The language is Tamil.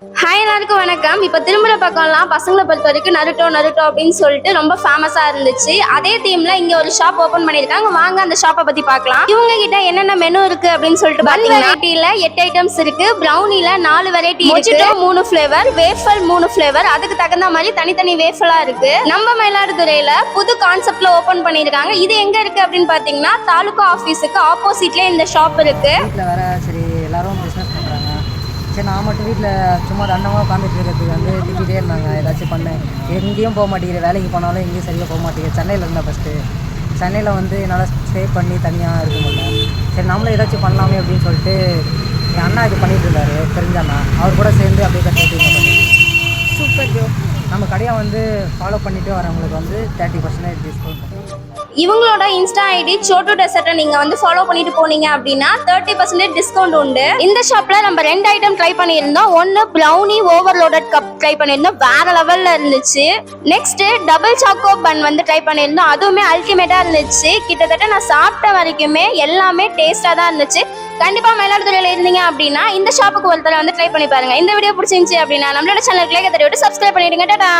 ஹாய் எல்லாருக்கும் வணக்கம். இப்போ திரும்புற பக்கம்லாம் பசங்களை பொறுத்த வரைக்கும் நருட்டோ நருட்டோ அப்படின்னு சொல்லிட்டு ரொம்ப ஃபேமஸாக இருந்துச்சு. அதே தீம்ல இங்க ஒரு ஷாப் ஓபன் பண்ணியிருக்காங்க. வாங்க அந்த ஷாப்பை பத்தி பார்க்கலாம். இவங்க கிட்ட என்னென்ன மெனு இருக்கு அப்படின்னு சொல்லிட்டு ஒன் வெரைட்டில எட்டு ஐட்டம்ஸ் இருக்கு. ப்ரௌனில நாலு வெரைட்டி இருக்கு. மூணு ஃபிளேவர் வேஃபல் மூணு ஃபிளேவர் அதுக்கு தகுந்த மாதிரி தனித்தனி வேஃபலா இருக்கு. நம்ம மயிலாடுதுறையில புது கான்செப்ட்ல ஓபன் பண்ணியிருக்காங்க. இது எங்க இருக்கு அப்படின்னு பாத்தீங்கன்னா தாலுகா ஆபீஸுக்கு ஆப்போசிட்ல இந்த ஷாப் இருக்கு. எல்லாரும் பிஸ்னஸ் பண்ணுறாங்க சரி நான் மட்டும் வீட்டில் சும்மா தண்டமாக உட்காந்துட்டு இருக்கிறதுக்கு வந்து திட்டிகிட்டே இருந்தாங்க. ஏதாச்சும் பண்ணேன். எங்கேயும் போக மாட்டேங்குது. வேலைக்கு போனாலும் எங்கேயும் சரியாக போக மாட்டேங்குது. சென்னையில் இருந்தேன் ஃபஸ்ட்டு சென்னையில் வந்து என்னால் ஸ்டே பண்ணி தனியாக இருக்க முடியல. சரி நம்மளும் ஏதாச்சும் பண்ணலாமே அப்படின்னு சொல்லிட்டு என் அண்ணா இது பண்ணிட்டு இருந்தாரு. தெரிஞ்ச அண்ணா. அவர் கூட சேர்ந்து அப்படியே கட்டி சூப்பர் ப்ரோ நம்ம கடையை வந்து ஃபாலோ பண்ணிட்டு வரவங்களுக்கு வந்து தேர்ட்டி பர்சன்டேஜ் டிஸ்கவுண்ட் இவங்களோட இன்ஸ்டா ஐடி சோட்டு டெசர்ட்டை நீங்க வந்து ஃபாலோ பண்ணிட்டு போனீங்க அப்படின்னா தேர்ட்டி பர்சன்டேஜ் டிஸ்கவுண்ட் உண்டு. இந்த ஷாப்ல நம்ம ரெண்டு ஐட்டம் ட்ரை பண்ணியிருந்தோம். ஒன்னு ப்ரௌனி ஓவர்லோடட் கப் ட்ரை பண்ணியிருந்தோம். வேற லெவல்ல இருந்துச்சு. நெக்ஸ்ட் டபுள் சாக்கோ பன் வந்து ட்ரை பண்ணியிருந்தோம். அதுவுமே அல்டிமேட்டா இருந்துச்சு. கிட்டத்தட்ட நான் சாப்பிட்ட வரைக்குமே எல்லாமே டேஸ்டா தான் இருந்துச்சு. கண்டிப்பா மயிலாடுதுறையில இருந்தீங்க அப்படின்னா இந்த ஷாப்புக்கு ஒரு தடவை வந்து ட்ரை பண்ணி பாருங்க. இந்த வீடியோ பிடிச்சிருந்துச்சு அப்படின்னா நம்மளோட சேனல் கிளேக்க தட்டி சப்ஸ்கிரைப் பண்ணிடுங்க. டாடா!